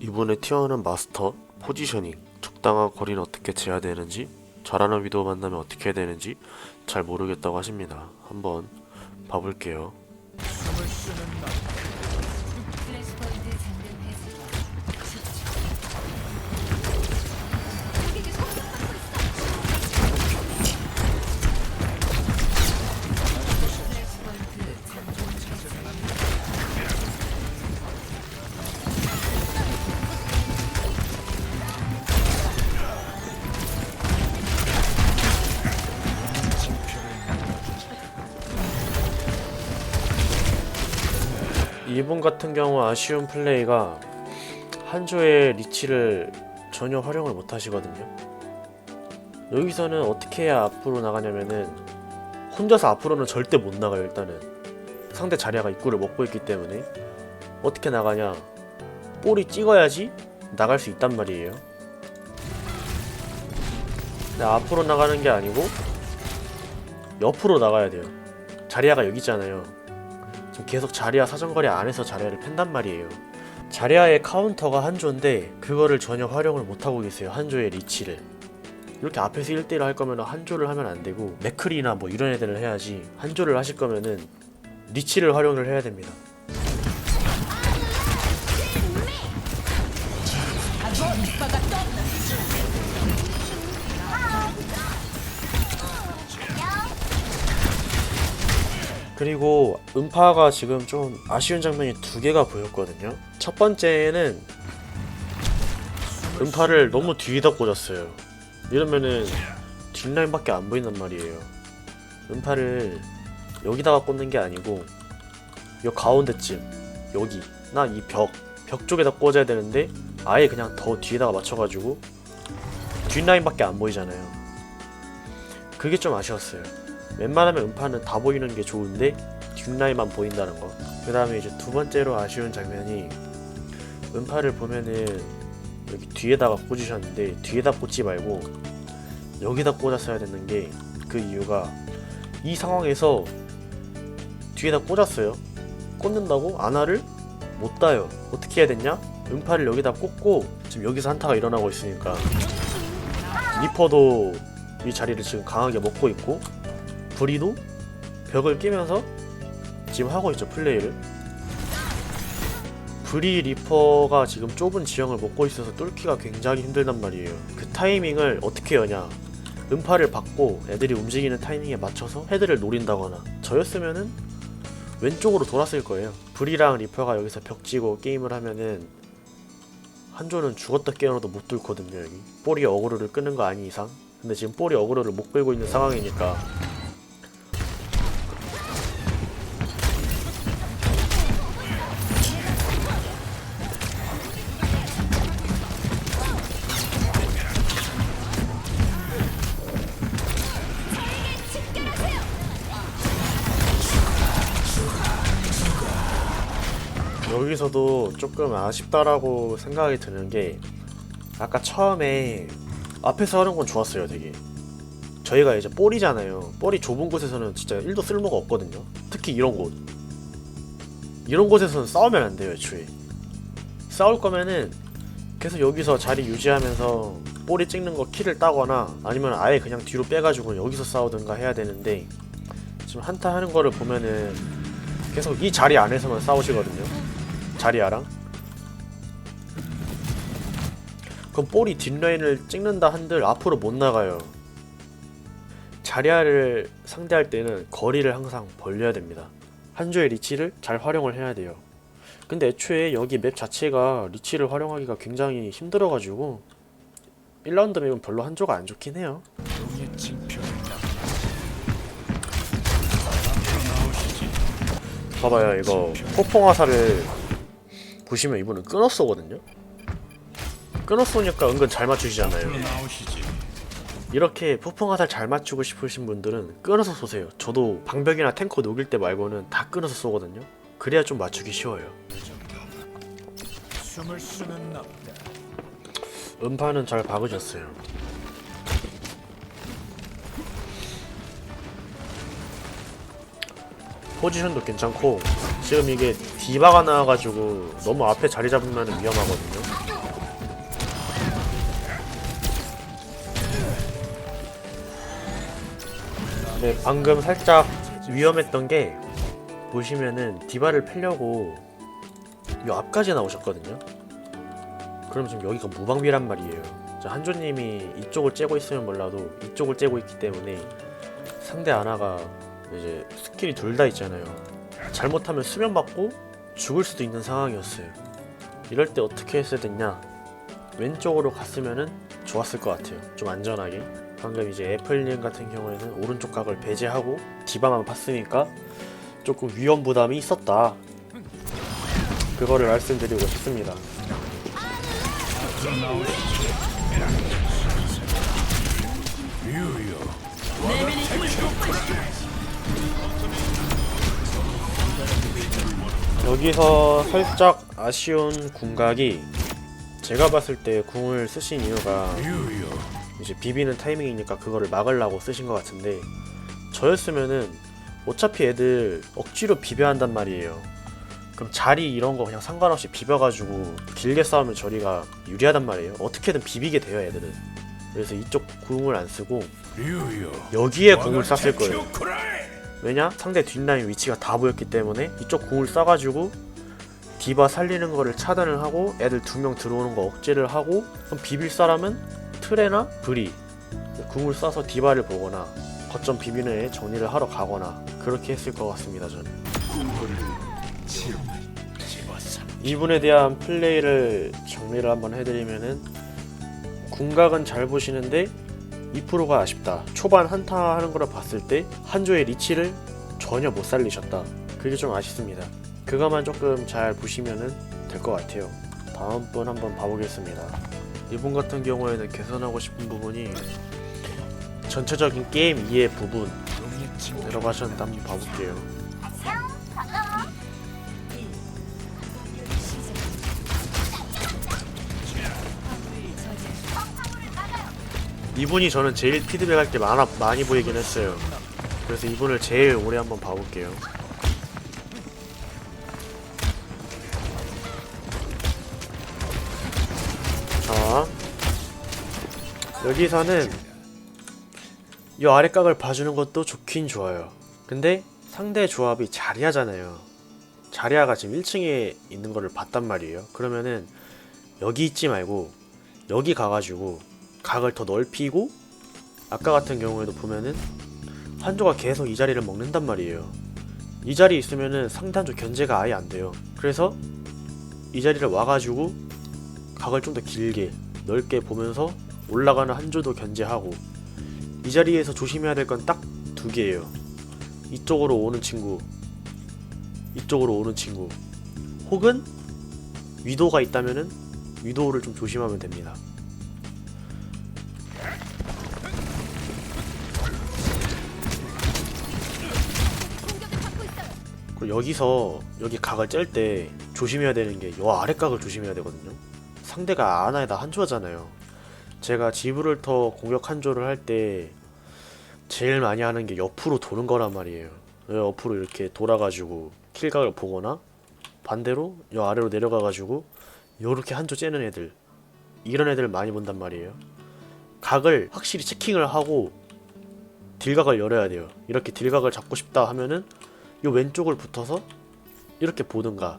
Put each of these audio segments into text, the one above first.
이번에 티어는 마스터, 포지셔닝, 적당한 거리는 어떻게 재야 되는지, 잘하는 위도우 만나면 어떻게 해야 되는지 잘 모르겠다고 하십니다. 한번 봐볼게요. 이분 같은 경우 아쉬운 플레이가 한조의 리치를 전혀 활용을 못 하시거든요. 여기서는 어떻게 해야 앞으로 나가냐면은 혼자서 앞으로는 절대 못 나가요 일단은 상대 자리아가 입구를 먹고 있기 때문에 어떻게 나가냐 볼이 찍어야지 나갈 수 있단 말이에요. 근데 앞으로 나가는 게 아니고 옆으로 나가야 돼요. 자리아가 여기 있잖아요. 계속 자리아 사정거리 안에서 자리아를 팬단 말이에요. 자리아의 카운터가 한조인데 그거를 전혀 활용을 못하고 계세요. 한조의 리치를. 이렇게 앞에서 1대1 할 거면 한조를 하면 안 되고 맥크리나 뭐 이런 애들을 해야지 한조를 하실 거면은 리치를 활용을 해야 됩니다. 그리고 음파가 지금 좀 아쉬운 장면이 두 개가 보였거든요. 첫 번째는 음파를 너무 뒤에다 꽂았어요. 이러면은 뒷라인밖에 안 보인단 말이에요. 음파를 여기다가 꽂는 게 아니고 요 가운데쯤 여기 나 이 벽 벽 쪽에다 꽂아야 되는데 아예 그냥 더 뒤에다가 맞춰가지고 뒷라인밖에 안 보이잖아요. 그게 좀 아쉬웠어요. 웬만하면 음파는 다 보이는 게 좋은데 뒷라인만 보인다는 거. 그 다음에 이제 두 번째로 아쉬운 장면이 음파를 보면은 여기 뒤에다가 꽂으셨는데 뒤에다 꽂지 말고 여기다 꽂았어야 되는 게 그 이유가 이 상황에서 뒤에다 꽂았어요. 꽂는다고 아나를 못 따요. 어떻게 해야 됐냐? 음파를 여기다 꽂고 지금 여기서 한타가 일어나고 있으니까 리퍼도 이 자리를 지금 강하게 먹고 있고 브리도 벽을 끼면서 지금 하고 있죠 플레이를. 브리 리퍼가 지금 좁은 지형을 먹고 있어서 뚫기가 굉장히 힘들단 말이에요. 그 타이밍을 어떻게 여냐? 음파를 받고 애들이 움직이는 타이밍에 맞춰서 헤드를 노린다거나 저였으면은 왼쪽으로 돌았을 거예요. 브리랑 리퍼가 여기서 벽 찌고 게임을 하면은 한 조는 죽었다 깨어나도 못 뚫거든요 여기. 볼이 어그로를 끄는 거 아니 이상. 근데 지금 볼이 어그로를 못 끌고 있는 상황이니까 여기서도 조금 아쉽다라고 생각이 드는 게 아까 처음에 앞에서 하는 건 좋았어요 되게. 저희가 이제 볼이잖아요. 볼이 좁은 곳에서는 진짜 1도 쓸모가 없거든요. 특히 이런 곳. 이런 곳에서는 싸우면 안 돼요 애초에. 싸울 거면은 계속 여기서 자리 유지하면서 볼이 찍는 거 키를 따거나 아니면 아예 그냥 뒤로 빼가지고 여기서 싸우든가 해야 되는데 지금 한타 하는 거를 보면은 계속 이 자리 안에서만 싸우시거든요 자리아랑? 그럼 볼이 뒷라인을 찍는다 한들 앞으로 못 나가요. 자리아를 상대할 때는 거리를 항상 벌려야 됩니다. 한 조의 리치를 잘 활용을 해야 돼요. 근데 애초에 여기 맵 자체가 리치를 활용하기가 굉장히 힘들어가지고 1라운드 맵은 별로 한조가 안 좋긴 해요. 봐봐요 이거 폭풍 화살을 보시면 이분은 끊어 쏘거든요? 끊어 쏘니까 은근 잘 맞추시잖아요. 이렇게 폭풍 화살 잘 맞추고 싶으신 분들은 끊어서 쏘세요. 저도 방벽이나 탱커 녹일 때 말고는 다 끊어서 쏘거든요. 그래야 좀 맞추기 쉬워요. 음파는 잘 박으셨어요 포지션도 괜찮고 지금 이게 디바가 나와가지고 너무 앞에 자리 잡으면 위험하거든요. 네 방금 살짝 위험했던 게 보시면은 디바를 패려고 이 앞까지 나오셨거든요. 그럼 지금 여기가 무방비란 말이에요. 자, 한조님이 이쪽을 째고 있으면 몰라도 이쪽을 째고 있기 때문에 상대 아나가 이제 스킬이 둘 다 있잖아요. 잘못하면 수면 받고 죽을 수도 있는 상황이었어요. 이럴 때 어떻게 했어야 됐냐? 왼쪽으로 갔으면은 좋았을 것 같아요. 좀 안전하게. 방금 이제 애플님 같은 경우에는 오른쪽 각을 배제하고 디바만 봤으니까 조금 위험 부담이 있었다. 그거를 말씀드리고 싶습니다. 여기서 살짝 아쉬운 궁각이 제가 봤을 때 궁을 쓰신 이유가 이제 비비는 타이밍이니까 그거를 막으려고 쓰신 것 같은데 저였으면은 어차피 애들 억지로 비벼야 한단 말이에요. 그럼 자리 이런 거 그냥 상관없이 비벼가지고 길게 싸우면 저리가 유리하단 말이에요. 어떻게든 비비게 돼요 애들은. 그래서 이쪽 궁을 안 쓰고 여기에 궁을 쐈을 거예요. 왜냐? 상대 뒷라인 위치가 다 보였기 때문에 이쪽 궁을 쏴가지고 디바 살리는 거를 차단을 하고 애들 두 명 들어오는 거 억제를 하고 그럼 비빌 사람은 트레나 브리 궁을 쏴서 디바를 보거나 거점 비비는 애 정리를 하러 가거나 그렇게 했을 것 같습니다 저는 이분에 대한 플레이를 정리를 한번 해드리면은 궁각은 잘 보시는데 2%가 아쉽다. 초반 한타 하는 거를 봤을 때 한조의 리치를 전혀 못 살리셨다. 그게 좀 아쉽습니다. 그거만 조금 잘 보시면은 될 것 같아요. 다음 분 한번 봐보겠습니다. 이분 같은 경우에는 개선하고 싶은 부분이 전체적인 게임 이해 부분 들어가셨는데 한번 봐볼게요. 이분이 저는 제일 피드백할 게 많아 많이 보이긴 했어요. 그래서 이분을 제일 오래 한번 봐볼게요. 자, 여기서는 이 아래 각을 봐주는 것도 좋긴 좋아요. 근데 상대 조합이 자리하잖아요. 자리아가 지금 1층에 있는 거를 봤단 말이에요. 그러면은 여기 있지 말고 여기 가가지고 각을 더 넓히고 아까 같은 경우에도 보면은 한조가 계속 이 자리를 먹는단 말이에요. 이 자리에 있으면은 상대 한조 견제가 아예 안 돼요. 그래서 이 자리를 와가지고 각을 좀 더 길게 넓게 보면서 올라가는 한조도 견제하고 이 자리에서 조심해야 될 건 딱 두 개예요. 이쪽으로 오는 친구, 이쪽으로 오는 친구, 혹은 위도가 있다면은 위도를 좀 조심하면 됩니다. 그리고 여기서 여기 각을 짤 때 조심해야 되는 게 요 아랫각을 조심해야 되거든요. 상대가 아나에다 한조하잖아요. 제가 지브를터 공격 한조를 할 때 제일 많이 하는 게 옆으로 도는 거란 말이에요. 옆으로 이렇게 돌아가지고 킬각을 보거나 반대로 요 아래로 내려가가지고 요렇게 한조 째는 애들 이런 애들 많이 본단 말이에요. 각을 확실히 체킹을 하고 딜각을 열어야 돼요. 이렇게 딜각을 잡고 싶다 하면은 요 왼쪽을 붙어서 이렇게 보든가.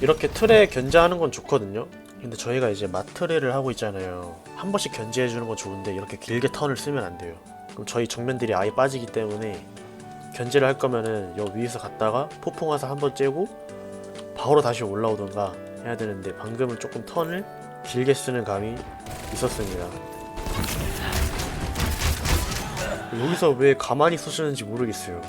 이렇게 틀에 견제하는 건 좋거든요. 근데 저희가 이제 마트레를 하고 있잖아요. 한 번씩 견제해주는 건 좋은데 이렇게 길게 턴을 쓰면 안 돼요. 그럼 저희 정면들이 아예 빠지기 때문에 견제를 할 거면은 여 위에서 갔다가 폭풍 화사 한번 째고 바로 다시 올라오던가 해야 되는데 방금은 조금 턴을 길게 쓰는 감이 있었습니다. 여기서 왜 가만히 쏘시는지 모르겠어요.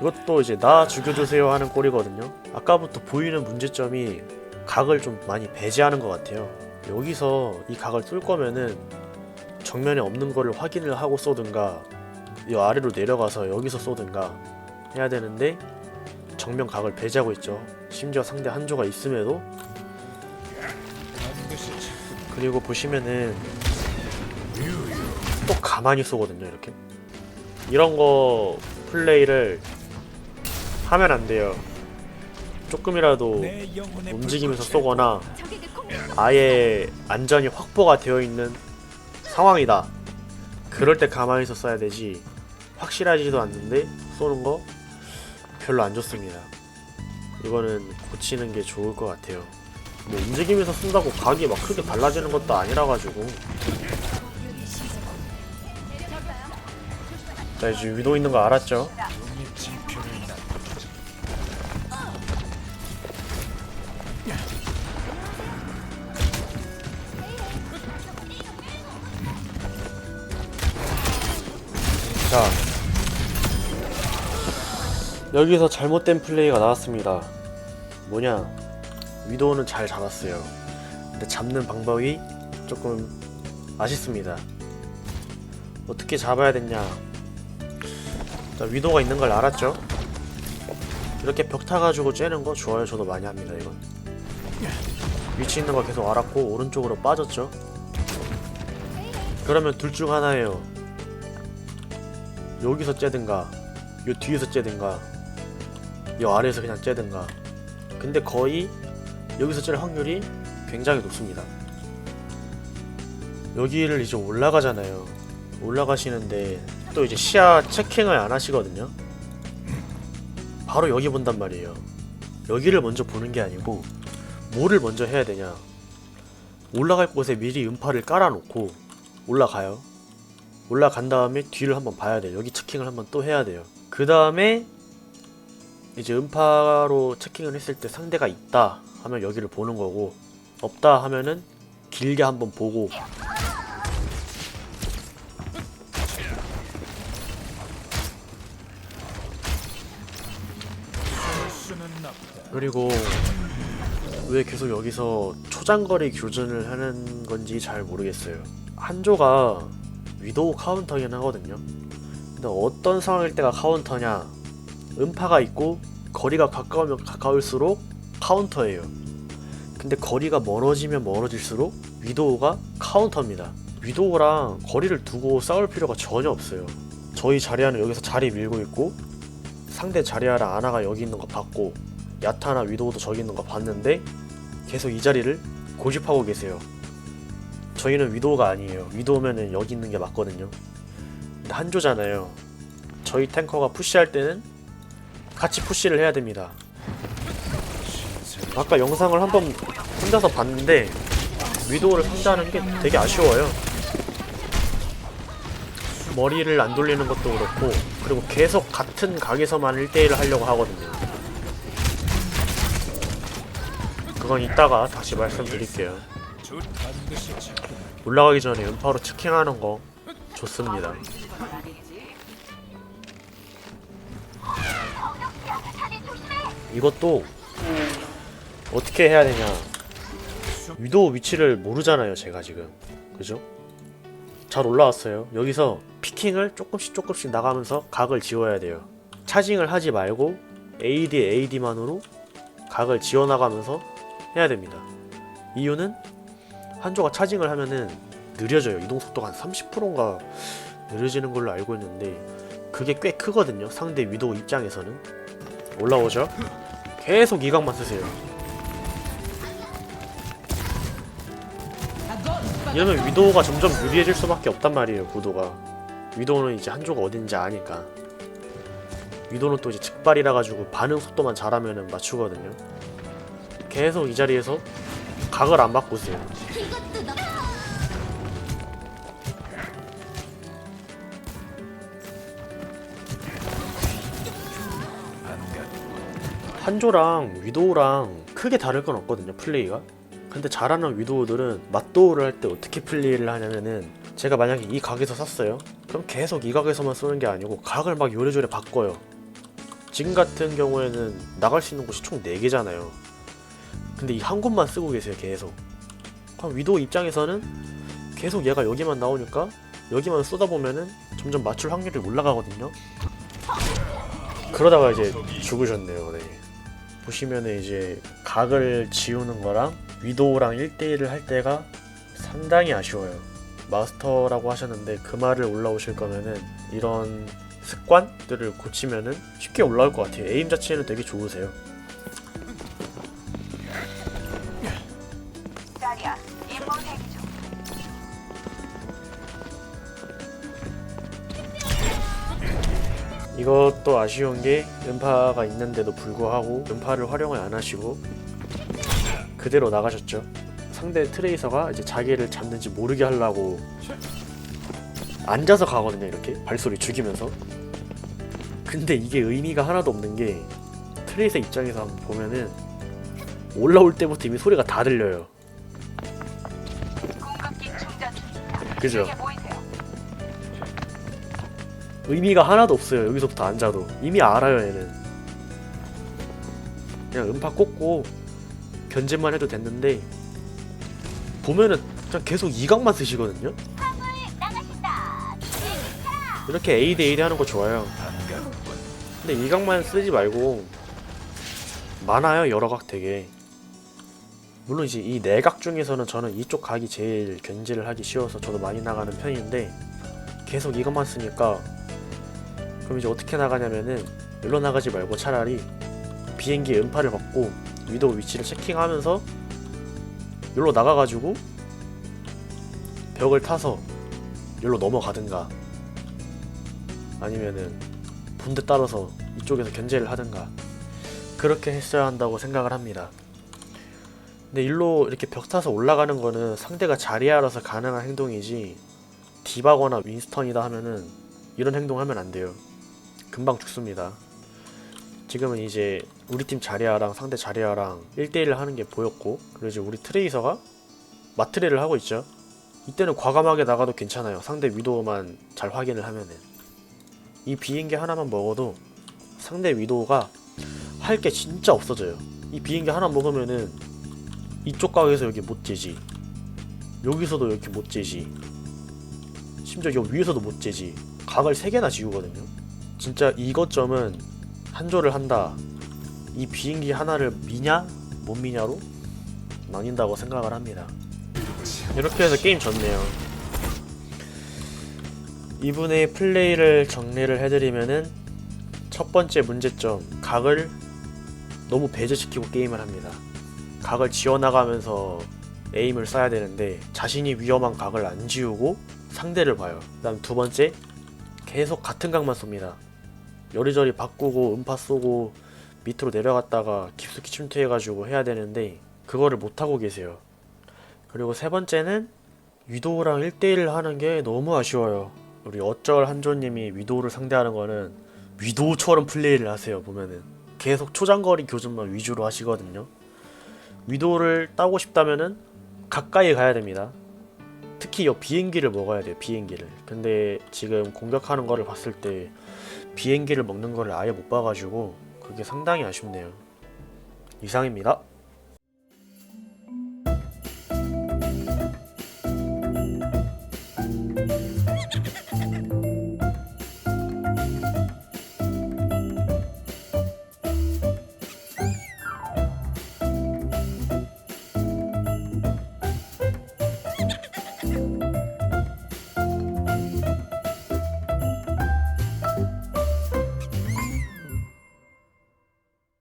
이것도 이제 나 죽여주세요 하는 꼴이거든요. 아까부터 보이는 문제점이 각을 좀 많이 배제하는 것 같아요. 여기서 이 각을 뚫 거면은 정면에 없는 거를 확인을 하고 쏘든가 이 아래로 내려가서 여기서 쏘든가 해야 되는데 정면 각을 배제하고 있죠. 심지어 상대 한조가 있음에도 그리고 보시면은 또 가만히 쏘거든요 이렇게 이런 거 플레이를 하면 안 돼요. 조금이라도 움직이면서 쏘거나 아예 안전이 확보가 되어 있는 상황이다. 그럴 때 가만히서 쏴야 되지. 확실하지도 않는데 쏘는 거 별로 안 좋습니다. 이거는 고치는 게 좋을 것 같아요. 뭐 움직이면서 쏜다고 각이 막 크게 달라지는 것도 아니라 가지고. 자 이제 위도 있는 거 알았죠? 자 여기서 잘못된 플레이가 나왔습니다. 뭐냐? 위도우는 잘 잡았어요. 근데 잡는 방법이 조금 아쉽습니다. 어떻게 잡아야 됐냐? 자 위도우가 있는 걸 알았죠? 이렇게 벽 타가지고 째는 거 좋아요. 저도 많이 합니다 이건. 위치 있는 거 계속 알았고 오른쪽으로 빠졌죠? 그러면 둘 중 하나예요. 여기서 째든가 요 뒤에서 째든가 요 아래에서 그냥 째든가. 근데 거의 여기서 찔 확률이 굉장히 높습니다. 여기를 이제 올라가잖아요. 올라가시는데 또 이제 시야 체킹을 안 하시거든요. 바로 여기 본단 말이에요. 여기를 먼저 보는 게 아니고 뭐를 먼저 해야 되냐. 올라갈 곳에 미리 음파를 깔아놓고 올라가요. 올라간 다음에 뒤를 한번 봐야 돼요. 여기 체킹을 한번 또 해야 돼요. 그 다음에 이제 음파로 체킹을 했을 때 상대가 있다 하면 여기를 보는 거고 없다 하면은 길게 한번 보고 그리고 왜 계속 여기서 초장거리 교전을 하는 건지 잘 모르겠어요. 한조가 위도우 카운터긴 하거든요. 근데 어떤 상황일 때가 카운터냐? 음파가 있고 거리가 가까우면 가까울수록 카운터예요. 근데 거리가 멀어지면 멀어질수록 위도우가 카운터입니다. 위도우랑 거리를 두고 싸울 필요가 전혀 없어요. 저희 자리아는 여기서 자리 밀고 있고 상대 자리아랑 아나가 여기 있는 거 봤고 야타나 위도우도 저기 있는 거 봤는데 계속 이 자리를 고집하고 계세요. 저희는 위도우가 아니에요. 위도우면은 여기 있는 게 맞거든요. 한조잖아요. 저희 탱커가 푸시할 때는 같이 푸시를 해야 됩니다. 아까 영상을 한번 혼자서 봤는데 위도우를 상대하는 게 되게 아쉬워요. 머리를 안 돌리는 것도 그렇고 그리고 계속 같은 각에서만 1대1을 하려고 하거든요. 그건 이따가 다시 말씀드릴게요. 올라가기 전에 음파로 체킹하는 거 좋습니다. 이것도 어떻게 해야 되냐? 위도우 위치를 모르잖아요, 제가 지금. 그죠? 잘 올라왔어요. 여기서 피킹을 조금씩 조금씩 나가면서 각을 지워야 돼요. 차징을 하지 말고 AD AD만으로 각을 지워 나가면서 해야 됩니다. 이유는 한조가 차징을 하면은 느려져요. 이동 속도가 한 30%인가 느려지는 걸로 알고 있는데 그게 꽤 크거든요. 상대 위도우 입장에서는 올라오죠. 계속 이 각만 쓰세요. 이러면 위도우가 점점 유리해질 수밖에 없단 말이에요. 구도가 위도우는 이제 한조가 어딘지 아니까 위도우는 또 이제 즉발이라 가지고 반응 속도만 잘하면은 맞추거든요. 계속 이 자리에서 각을 안 바꾸세요. 한조랑 위도우랑 크게 다를 건 없거든요 플레이가. 근데 잘하는 위도우들은 맞도우를 할 때 어떻게 플레이를 하냐면은 제가 만약에 이 각에서 쐈어요. 그럼 계속 이 각에서만 쏘는 게 아니고 각을 막 요래조래 바꿔요. 지금 같은 경우에는 나갈 수 있는 곳이 총 4개잖아요. 근데 이 한 곳만 쓰고 계세요 계속. 그럼 위도우 입장에서는 계속 얘가 여기만 나오니까 여기만 쏘다 보면은 점점 맞출 확률이 올라가거든요. 그러다가 이제 죽으셨네요. 네. 보시면은 이제 각을 지우는 거랑 위도우랑 1대1을 할 때가 상당히 아쉬워요. 마스터라고 하셨는데 그 말을 올라오실 거면은 이런 습관들을 고치면은 쉽게 올라올 것 같아요. 에임 자체는 되게 좋으세요. 이것도 아쉬운 게 음파가 있는데도 불구하고 음파를 활용을 안 하시고 그대로 나가셨죠. 상대 트레이서가 이제 자기를 잡는지 모르게 하려고 앉아서 가거든요. 이렇게 발소리 죽이면서. 근데 이게 의미가 하나도 없는 게 트레이서 입장에서 한번 보면은 올라올 때부터 이미 소리가 다 들려요. 그죠? 의미가 하나도 없어요. 여기서부터 앉아도 이미 알아요, 얘는. 그냥 음파 꽂고 견제만 해도 됐는데 보면은 그냥 계속 이각만 쓰시거든요. 이렇게 A 대 1이 하는 거 좋아요. 근데 이각만 쓰지 말고 많아요, 여러 각 되게. 물론 이제 이 네 각 중에서는 저는 이쪽 각이 제일 견제를 하기 쉬워서 저도 많이 나가는 편인데 계속 이것만 쓰니까 그럼 이제 어떻게 나가냐면은 일로 나가지 말고 차라리 비행기 음파를 받고 위도 위치를 체킹하면서 일로 나가가지고 벽을 타서 일로 넘어가든가 아니면은 본대 따라서 이쪽에서 견제를 하든가 그렇게 했어야 한다고 생각을 합니다. 근데 일로 이렇게 벽 타서 올라가는 거는 상대가 자리하라서 가능한 행동이지 디바거나 윈스턴이다 하면은 이런 행동 하면 안 돼요. 금방 죽습니다. 지금은 이제 우리 팀 자리아랑 상대 자리아랑 1대1을 하는 게 보였고 그리고 이제 우리 트레이서가 마트레를 하고 있죠. 이때는 과감하게 나가도 괜찮아요. 상대 위도우만 잘 확인을 하면은 이 비행기 하나만 먹어도 상대 위도우가 할 게 진짜 없어져요. 이 비행기 하나 먹으면은 이쪽 각에서 여기 못 재지 여기서도 이렇게 못 재지 심지어 여기 위에서도 못 재지 각을 3개나 지우거든요 진짜 이것점은 한조를 한다. 이 비행기 하나를 미냐? 못 미냐로 나뉜다고 생각을 합니다. 이렇게 해서 게임 졌네요. 이분의 플레이를 정리를 해드리면은 첫 번째 문제점 각을 너무 배제시키고 게임을 합니다. 각을 지어나가면서 에임을 써야 되는데 자신이 위험한 각을 안 지우고 상대를 봐요. 그다음 두 번째 계속 같은 각만 쏩니다. 여리저리 바꾸고 음파 쏘고 밑으로 내려갔다가 깊숙이 침투해가지고 해야 되는데 그거를 못 하고 계세요. 그리고 세 번째는 위도우랑 1대1을 하는 게 너무 아쉬워요. 우리 어쩔 한조님이 위도우를 상대하는 거는 위도우처럼 플레이를 하세요. 보면은 계속 초장거리 교전만 위주로 하시거든요. 위도를 따고 싶다면은 가까이 가야 됩니다. 특히 이 비행기를 먹어야 돼요. 비행기를. 근데 지금 공격하는 거를 봤을 때 비행기를 먹는 거를 아예 못 봐가지고 그게 상당히 아쉽네요. 이상입니다.